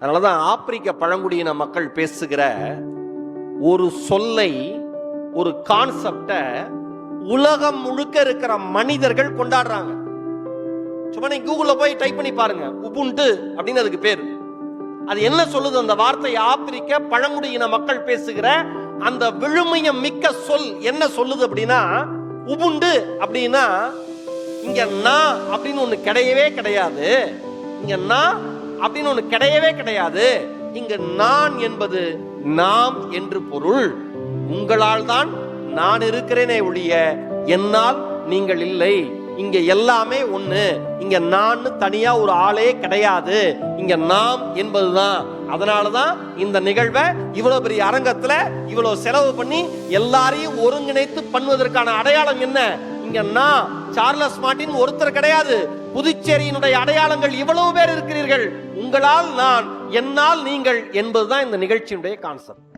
அதனாலதான் ஆப்பிரிக்க பழங்குடியின மக்கள் பேசுகிற ஒரு சொல்லை ஒரு கான்செப்டை உலகம் முழுக்க இருக்கிற மனிதர்கள் கொண்டாடுறாங்க. சும்மா நீ கூகுள்ல போய் டைப் பண்ணி பாருங்க. உபுண்டு அப்படின்னு அதுக்கு பேர். அது என்ன சொல்லுது? அந்த வார்த்தை ஆப்பிரிக்க பழங்குடியின மக்கள் பேசுகிற அந்த விழுமைய மிக்க சொல் என்ன சொல்லுது அப்படின்னா உபுண்டு அப்படின்னா இங்க நான் அப்படின்னு ஒண்ணு கிடையவே கிடையாது. இங்க நான் அப்படின்னு ஒண்ணு கிடையவே கிடையாது. இங்க நான் என்பது நாம் என்று பொருள். உங்களால் தான் நான் இருக்கிறேனே ஒழிய என்னால் நீங்கள் இல்லை. இங்க எல்லாமே ஒண்ணு. இங்க நான் தனியா ஒரு ஆளே கிடையாது. இங்க நாம் என்பதுதான். அதனாலதான் இந்த நிகழ்வை இவ்வளவு பெரிய அரங்கத்துல இவ்வளவு செலவு பண்ணி எல்லாரையும் ஒருங்கிணைத்து பண்ணுவதற்கான அடையாளம் என்ன? இங்க நான் சார்லஸ் மார்டின் ஒருத்தர் கிடையாது. புதுச்சேரியினுடைய அடையாளங்கள் இவ்வளவு பேர் இருக்கிறீர்கள். உங்களால் நான் என்னால் நீங்கள் என்பதுதான் இந்த நிகழ்ச்சியினுடைய கான்செப்ட்